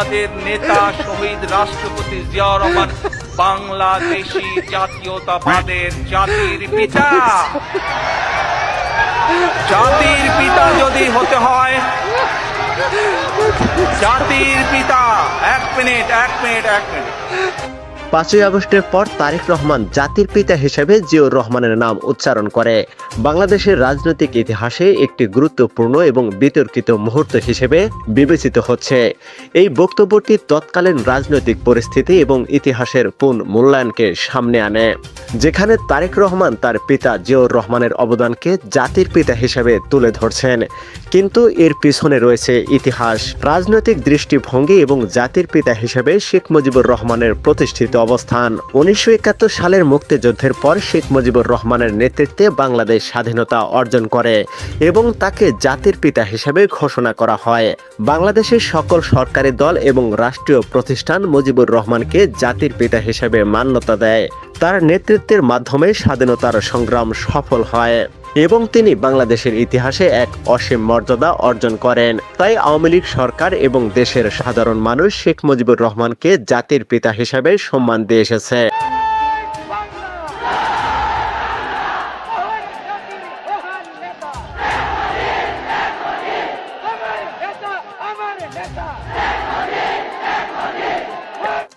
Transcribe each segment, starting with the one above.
আমাদের নেতা শহীদ রাষ্ট্রপতি জিয়া রহমান, বাংলাদেশি জাতীয়তাবাদের জাতির পিতা। জাতির পিতা যদি হতে হয়, জাতির পিতা, এক মিনিট এক মিনিট এক মিনিট। পাঁচই আগস্টের পর তারেক রহমান জাতির পিতা হিসেবে জিয়াউর রহমানের নাম উচ্চারণ করে। বাংলাদেশের রাজনৈতিক ইতিহাসে একটি গুরুত্বপূর্ণ এবং বিতর্কিত মুহূর্ত হিসেবে বিবেচিত হচ্ছে। এই বক্তব্যটি তৎকালীন রাজনৈতিক পরিস্থিতি এবং ইতিহাসের পুন মূল্যায়নকে সামনে আনে। যেখানে তারেক রহমান তার পিতা জিয়াউর রহমানের অবদানকে জাতির পিতা হিসেবে তুলে ধরছেন। কিন্তু এর পিছনে রয়েছে ইতিহাস। রাজনৈতিক দৃষ্টিভঙ্গি এবং জাতির পিতা হিসেবে শেখ মুজিবুর রহমানের প্রতিষ্ঠিত অবস্থান। উনিশশো একাত্তর সালের মুক্তিযুদ্ধের পর শেখ মুজিবুর রহমানের নেতৃত্বে বাংলাদেশ স্বাধীনতা অর্জন করে এবং তাকে জাতির পিতা হিসেবে ঘোষণা করা হয়। বাংলাদেশের সকল সরকারি দল এবং রাষ্ট্রীয় প্রতিষ্ঠান মুজিবুর রহমানকে জাতির পিতা হিসেবে মান্যতা দেয়। তার নেতৃত্বের মাধ্যমে স্বাধীনতার সংগ্রাম সফল হয়। এবং তিনি বাংলাদেশের ইতিহাসে এক অসীম মর্যাদা অর্জন করেন। তাই আওয়ামী লীগ সরকার এবং দেশের সাধারণ মানুষ শেখ মুজিবুর রহমানকে জাতির পিতা হিসাবে সম্মান দিয়ে এসেছে।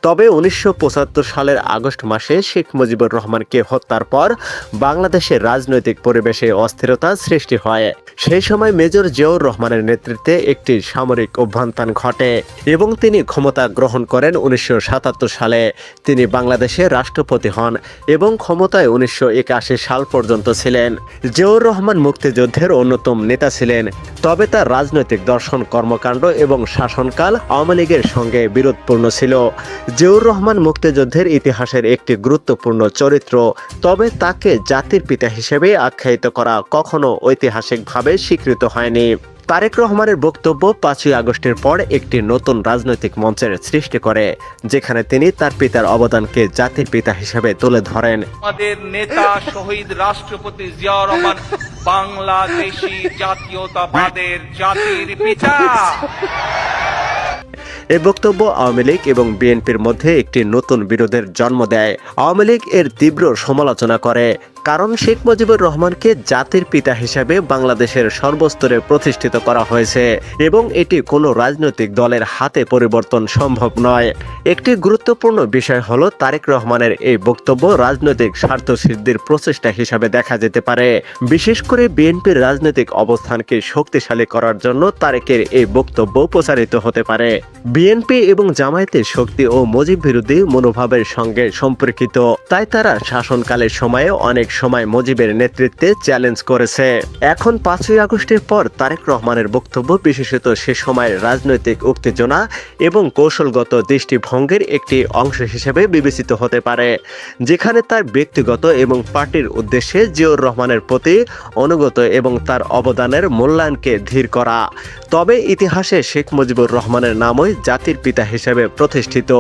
তবে উনিশশো পঁচাত্তর সালের আগস্ট মাসে শেখ মুজিবুর রহমানকে হত্যার পর বাংলাদেশের রাজনৈতিক পরিবেশে অস্থিরতা সৃষ্টি হয়। সেই সময় মেজর জিয়াউর রহমানের নেতৃত্বে একটি সামরিক অভ্যন্তান ঘটে এবং তিনি ক্ষমতা গ্রহণ করেন উনিশশো সাতাত্তর সালে। তিনি বাংলাদেশের রাষ্ট্রপতি হন এবং ক্ষমতায় উনিশশো একাশি সাল পর্যন্ত ছিলেন। জিয়াউর রহমান মুক্তিযুদ্ধের অন্যতম নেতা ছিলেন, তবে তার রাজনৈতিক দর্শন কর্মকাণ্ড এবং শাসনকাল আওয়ামী লীগের সঙ্গে বিরোধপূর্ণ ছিল। জিয়াউর রহমান মুক্তিযুদ্ধের ইতিহাসের একটি গুরুত্বপূর্ণ চরিত্র, তবে তাকে জাতির পিতা হিসেবে আখ্যায়িত করা কখনো ঐতিহাসিকভাবে স্বীকৃত হয়নি। তারেক রহমানের বক্তব্য পাঁচই আগস্টের পর একটি নতুন রাজনৈতিক মঞ্চের সৃষ্টি করে, যেখানে তিনি তার পিতার অবদানকে জাতির পিতা হিসেবে তুলে ধরেন। আমাদের নেতা শহীদ রাষ্ট্রপতি জিয়া রহমান বাংলাদেশি জাতীয়তাবাদের জাতির পিতা। এই বক্তব্য আওয়ামী লীগ এবং বিএনপির মধ্যে একটি নতুন বিরোধের জন্ম দেয়। আওয়ামী লীগ এর তীব্র সমালোচনা করে। কারণ শেখ মুজিবুর রহমানকে জাতির পিতা হিসেবে বাংলাদেশের সর্বস্তরে প্রতিষ্ঠিত করা হয়েছে এবং এটি কোনো রাজনৈতিক দলের হাতে পরিবর্তন সম্ভব নয়। একটি গুরুত্বপূর্ণ বিষয় হলো তারেক রহমানের এই বক্তব্য রাজনৈতিক স্বার্থ সিদ্ধির প্রচেষ্টা হিসাবে দেখা যেতে পারে। বিশেষ করে বিএনপির রাজনৈতিক অবস্থানকে শক্তিশালী করার জন্য তারেকের এই বক্তব্য প্রচারিত হতে পারে। বিএনপি এবং জামায়াতের শক্তি ও মুজিব বিরোধী মনোভাবের সঙ্গে সম্পর্কিত। তাই তারা শাসনকালের সময়ে অনেক সময় মুজিবের নেতৃত্বে চ্যালেঞ্জ করেছে। এখন পাঁচই আগস্টের পর তারেক রহমানের বক্তব্য, বিশেষত সে সময়ের রাজনৈতিক উত্তেজনা এবং কৌশলগত দৃষ্টিভঙ্গের একটি অংশ হিসেবে বিবেচিত হতে পারে, যেখানে তার ব্যক্তিগত এবং পার্টির উদ্দেশ্যে জিয়াউর রহমানের প্রতি অনুগত এবং তার অবদানের মূল্যায়নকে ধীর করা। তবে ইতিহাসে শেখ মুজিবুর রহমানের নামই জাতির পিতা হিসেবে প্রতিষ্ঠিত।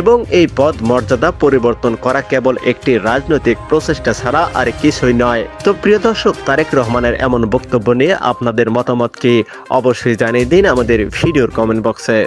এবং এই পদ মর্যাদা পরিবর্তন করা কেবল একটি রাজনৈতিক প্রচেষ্টা ছাড়া আর কিছুই নয়। তো প্রিয় দর্শক, তারেক রহমানের এমন বক্তব্য নিয়ে আপনাদের মতামত কি? অবশ্যই জানিয়ে দিন আমাদের ভিডিওর কমেন্ট বক্সে